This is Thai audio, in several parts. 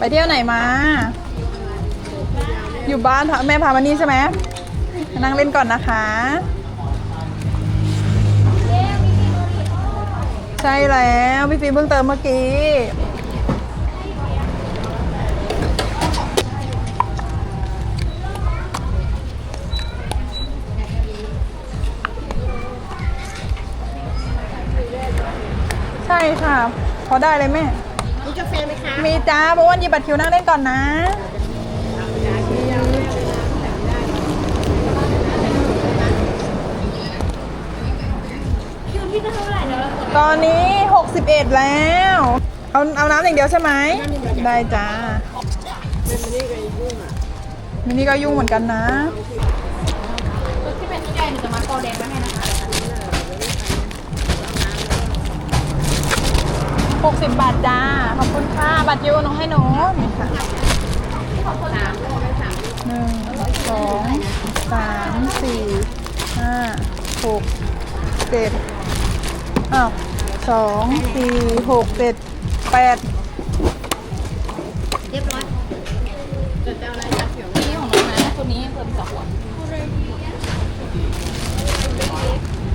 ไปเที่ยวไหนมา อยู่บ้านแม่พามานี่ใช่ไหมนั่งเล่นก่อนนะคะ ใช่แล้วพี่ฟิล์มเพิ่งเติมเมื่อกี้ใช่ค่ะ พอได้เลยแม่ มีกาแฟไหมคะ จ้าเพราะว่าหยิบบัตรคิวนั่งเล่นก่อนนะคิวที่เท่าไหร่แล้วตอนนี้ 61 แล้ว เอาเอาน้ำอย่างเดียวใช่ไหม ได้จ้ามินี่ก็ยุ่งเหมือนกันนะที่เป็นที่ใหญ่หนูจะมาโกแดงไว้ให้นะคะ60 บาทจ้า ขอบคุณค่ะ บัตรยูน้องให้หนูนี่ค่ะหนึ่งสองสามสี่ห้าหกเจ็ดอ้าวสองสี่หกเจ็ดแปดเรียบร้อยเจลอะไรจ๊ะเขียวนี่ของน้องนะคนนี้เพิ่มสองขวด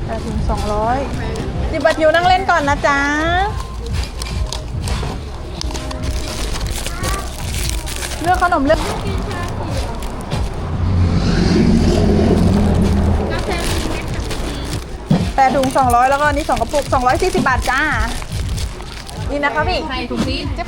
แปดถึงสองร้อยจิบบัตรยูนั่งเล่นก่อนนะจ๊ะ เลือกขนมเลือกกาแฟมีเม็ดค่ะแปดถุงสองร้อยแล้วก็อันนี้สองกระปุกสองร้อยสี่สิบบาทจ้า นี่นะคะพี่ ใส่ถุงนี้จิ๊บ